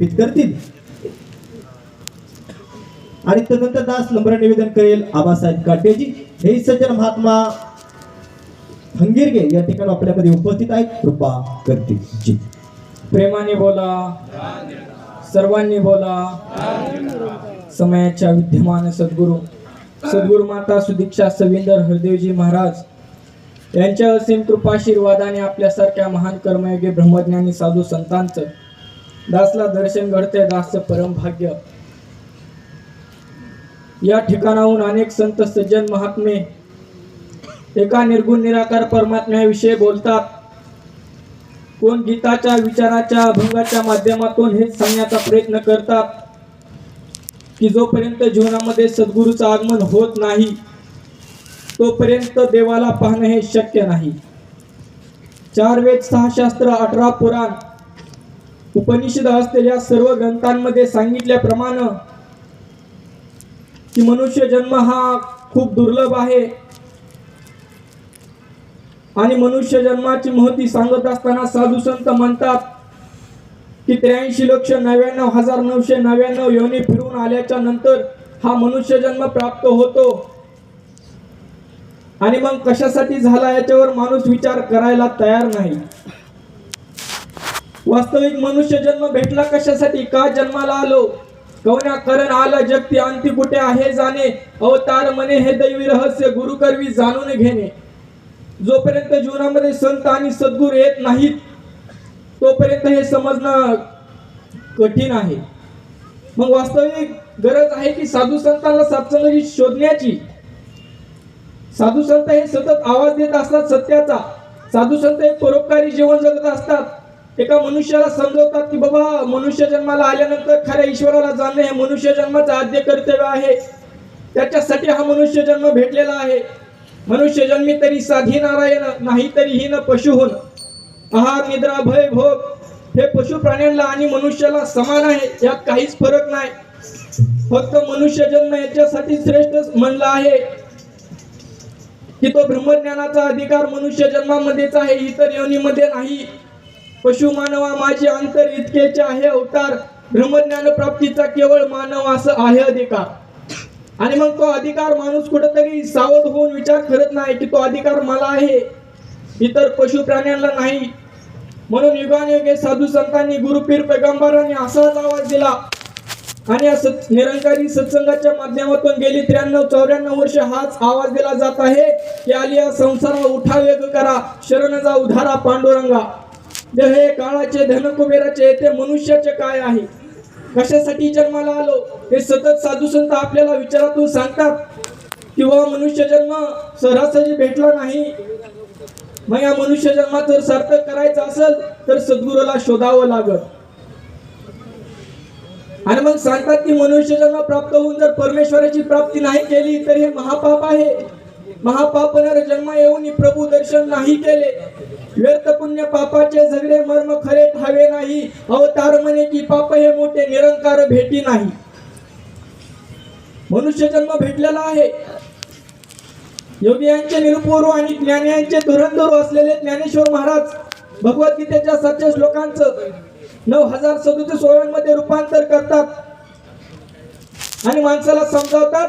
समर्पित करतील. आणि तदनंतर दास नम्र निवेदन करेल आबासाहेब काटेजी. हे सज्जन महात्मा हंगिरगे या ठिकाणी आपल्यामध्ये उपस्थित आहेत. कृपा करतील. जी. प्रेमाने बोला. सर्वांनी बोला. समयाच्या विद्यमान सद्गुरू. सद्गुरू माता सुदीक्षा सविंदर हरदेवजी महाराज यांच्या असीम कृपाशीर्वादाने आपल्यासारख्या महान कर्मयोगी ब्रह्मज्ञानी साधू संतांचं दासला दर्शन घडते दासचं परम भाग्य. या ठिकाणाहून अनेक संत सज्जन महात्मे एका निर्गुण निराकार परमात्म्याविषयी बोलतात. कोण गीताच्या विचाराच्या अभंगाच्या माध्यमातून हेच सांगण्याचा प्रयत्न करतात की जोपर्यंत जीवनामध्ये सद्गुरूचं आगमन होत नाही तोपर्यंत देवाला पाहणं हे शक्य नाही. चार वेद सहा शास्त्र अठरा पुराण उपनिषद असलेल्या सर्व ग्रंथांमध्ये सांगितल्याप्रमाणे की मनुष्य जन्म हा खूप दुर्लभ आहे. आणि मनुष्य जन्माची महती सांगत असताना साधू संत म्हणतात की त्र्याऐंशी लक्ष नव्याण्णव हजार नऊशे नव्याण्णव योनी फिरून आल्याच्यानंतर हा मनुष्य जन्म प्राप्त होतो. आणि मग कशासाठी झाला याच्यावर माणूस विचार करायला तयार नाही. वास्तविक मनुष्य जन्म भेटला कशासाठी? का जन्माला आलो? कवना करण आला जगती अंती कुठे आहे जाणे? अवतार मने हे दैवी रहस्य गुरु करवी जाणून घेणे. जोपर्यंत जीवनामध्ये संत आणि सद्गुरू येत नाहीत तोपर्यंत हे समजणं कठीण आहे. मग वास्तविक गरज आहे की साधू संतांना सत्संगाची शोधण्याची? साधू संत हे सतत आवाज देत असतात सत्याचा. साधू संत हे परोपकारी जीवन जगत असतात. एका मनुष्याला समजवतात की बाबा मनुष्य जन्माला आल्यानंतर खऱ्या ईश्वराला जाणणे हे मनुष्य जन्माचं आद्य कर्तव्य आहे. त्याच्यासाठी हा मनुष्य जन्म भेटलेला आहे. मनुष्य जन्मी तरी साधी नारायण नाही तरी ही पशु पशुहून. आहार निद्रा भय भोग हे पशु प्राण्यांना आणि मनुष्याला समान आहे यात काहीच फरक नाही. फक्त मनुष्य जन्म याच्यासाठी श्रेष्ठ म्हणला आहे की तो ब्रह्मज्ञानाचा अधिकार मनुष्य जन्मामध्येच आहे इतर योनीमध्ये नाही. पशु मानवा माझे अंतर इतकेचे आहे अवतार. ब्रह्मज्ञान प्राप्तीचा केवळ मानव असं आहे अधिकार. आणि मग तो अधिकार माणूस कुठेतरी सावध होऊन विचार करत नाही की तो अधिकार मला आहे इतर पशु प्राण्यांना नाही. म्हणून युगानुयुगे साधू संतांनी गुरुपीर पैगंबरांनी असाच आवाज दिला. आणि या सत् निरंकारी सत्संगाच्या माध्यमातून गेली त्र्याण्णव चौऱ्याण्णव वर्ष हाच आवाज दिला जात आहे की आलिया संसार उठा वेग करा शरण जा उधारा पांडुरंगा. हे काळाचे धन कुबेराचे मनुष्याचे काय आहे? कशासाठी जन्माला आलो? हे सतत साधू संत आपल्याला विचारातून सांगतात किंवा मनुष्य जन्म सरासरी भेटला नाही. मग या मनुष्य जन्मात जर सार्थक करायचं असेल तर सद्गुरूला शोधावं लागत आणि मग सांगतात की मनुष्य जन्म प्राप्त होऊन जर परमेश्वराची प्राप्ती नाही केली तर हे महापाप आहे. महापाप जन्म येऊन प्रभू दर्शन नाही केले. व्यर्थ पुण्य पापाचे झगडे मर्म खरे ठावे नाही. अवतार म्हणे की पाप हे मोठे निरंकार भेटी नाही. मनुष्य जन्म भेटलेला आहे. योगी यांचे निरुपोरू आणि ज्ञानियांचे धुरंधरू असलेले ज्ञानेश्वर महाराज भगवद्गीतेच्या सत्य श्लोकांचं नऊ हजार सदुतीस ओळ्यांमध्ये रूपांतर करतात आणि माणसाला समजावतात.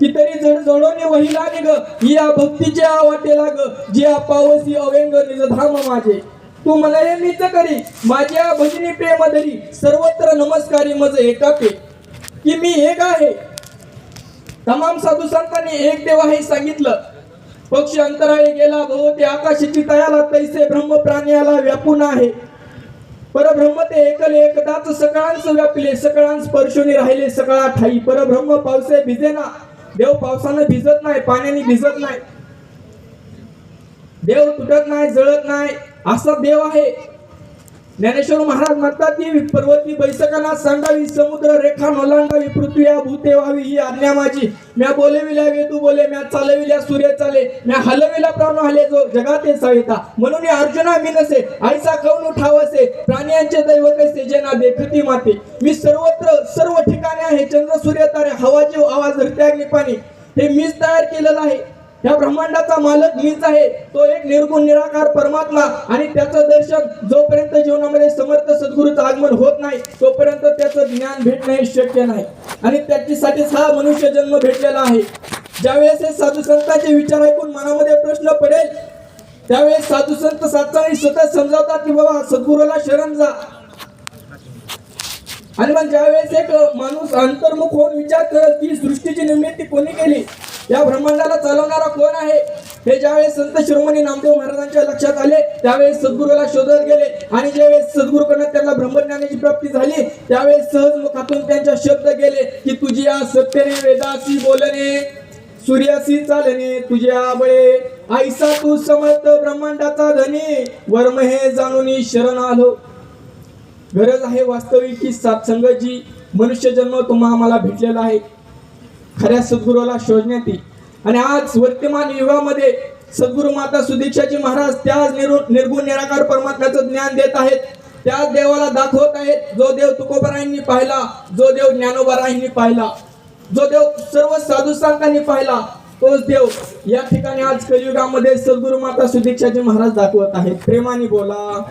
की तरी जड जडोने वहिला ग या भक्तीच्या वाटेला ग जिया पावसी अव्यंग निज धाम माझे. तू मला हे नीच करी माझ्या भजनी प्रेम धरी सर्वत्र नमस्कारी मज एकापे. की मी एक आहे. तमाम साधू संतांनी एक देव आहे सांगितलं. पक्षी अंतराळी गेला भोवते आकाशाची तयाला तैसे ब्रह्म प्राण्याला व्यापून आहे. परब्रह्म ते एकल एकदाच सकाळांच व्यापले सकाळांस स्पर्शोनी राहिले सकाळा ठाई. परब्रह्म पावसे भिजेना देव पावसानं भिजत नाही पाण्याने भिजत नाही. देव तुटत नाही जळत नाही असा देव आहे. ज्ञानेश्वर महाराज म्हणतात की पर्वती बैसकांना सांगावी समुद्र रेखा नोलांडावी पृथ्वी भूते व्हावी ही आज्ञा माझी. म्या बोलविल्या वेदू बोले म्या चालविल्या सूर्य चाले म्या हलविला प्राण हले जो जगाते सविता म्हणून अर्जुना मी नसे आईचा कौन उठावसे प्राण्यांचे दैव कसे जेना देखती माते. मी सर्वत्र सर्व ठिकाणी आहे चंद्र सूर्य तारे हवा जीव आवाज हृत्याग्नी पाणी. हे मीच तयार केलेलं आहे. या ब्रह्मांडाचा मालक मीच आहे. तो एक निर्गुण निराकार परमात्मा आणि त्याचं दर्शन जोपर्यंत जीवनामध्ये समर्थ सद्गुरूचं आगमन होत नाही तोपर्यंत त्याचं ज्ञान भेटणे शक्य नाही. आणि त्याच्यासाठीच हा मनुष्य जन्म भेटलेला आहे. ज्यावेळेस हे साधू संतांचे विचार ऐकून मनामध्ये प्रश्न पडेल त्यावेळेस साधू संत सातसाळी सतत समजावतात की बाबा सद्गुरूला शरण जा. आणि मग ज्यावेळेस एक माणूस अंतर्मुख होऊन विचार करत की सृष्टीची निर्मिती कोणी केली? या ब्रह्मांडाला चालवणारा कोण आहे? हे ज्यावेळेस संत शिरोमणी नामदेव महाराजांच्या लक्षात आले त्यावेळेस सद्गुरूला शोधत गेले. आणि ज्यावेळेस सद्गुरूकडनं त्यांना ब्रह्मज्ञानाची प्राप्ती झाली त्यावेळेस सहज मुखातून त्यांच्या शब्द गेले की तुझ्या सत्यने वेदासी बोलणे सूर्यासी चालणे तुझ्या बळे. आईसा तू समर्थ ब्रह्मांडाचा धनी वर्म हे जाणून शरण आलो. गरज आहे वास्तविक की सात्संगाची. मनुष्य जन्म तुम्हा आम्हाला भेटलेला आहे. खऱ्या सद्गुरूला शोधण्यात येईल. आणि आज वर्तमान युगामध्ये सद्गुरू माता सुदीक्षाजी महाराज त्याच निरु निर्गुण निराकार परमात्म्याचं ज्ञान देत आहेत. त्याच देवाला दाखवत आहेत जो देव तुकोबरायांनी पाहिला जो देव ज्ञानोबरायांनी पाहिला जो देव सर्व साधू संतांनी पाहिला तोच देव या ठिकाणी आज कलियुगामध्ये सद्गुरू माता सुदीक्षाजी महाराज दाखवत आहेत. प्रेमाने बोला.